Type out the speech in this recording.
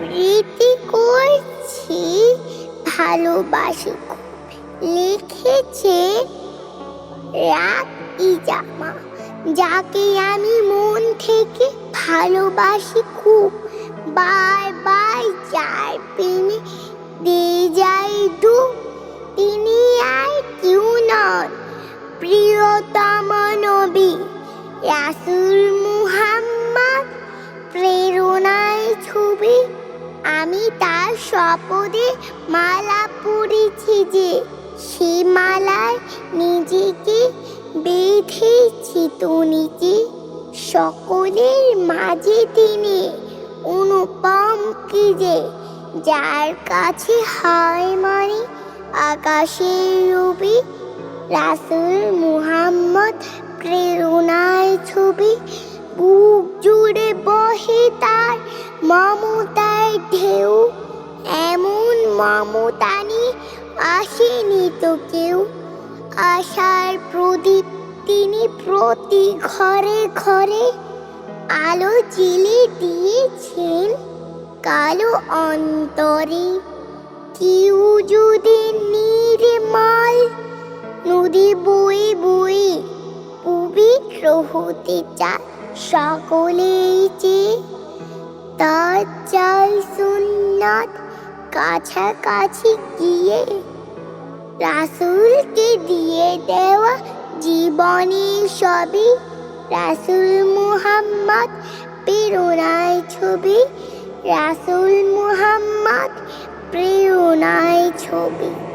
প্রীতি করছি, ভালোবাসি লিখেছে, রাত ইজামা, যাকে আমি মন থেকে ভালোবাসি খুব বার বার যার প্রেমে দিয়ে যাই ডুব তিনি আর কেউ নন, প্রিয়তম নবী। রাসুল মুহাম্মদ প্রেরণায় শপথে মালা পরেছি যে, সে মালায় নিজেকে বেঁধেছি তো সকলের মাঝে তিনি অনুপম কি যে, যার কাছে হয় মানে আকাশের রবি রাসুল মুহাম্মদ প্রেরণায় ছবি, বুক জুড়ে বহে তার মমতার ঢেউ। মমতানি আসেনি তো কেউ। আশার প্রদীপ তিনি প্রতি ঘরে ঘরে আলো জেলে দিয়েছেন কালো অন্তরে। কেউ যদি নির্মল নদী বই বই পবিত্র হতে চায় সকলেই যে, তার চাই সুন্নাত কাছাকাছি গিয়ে রাসুলকে দিয়ে দেওয়া জীবনী সবই রাসুল মুহাম্মদ প্রেরণায় ছবি, রাসুল মুহাম্মদ প্রেরণায় ছবি।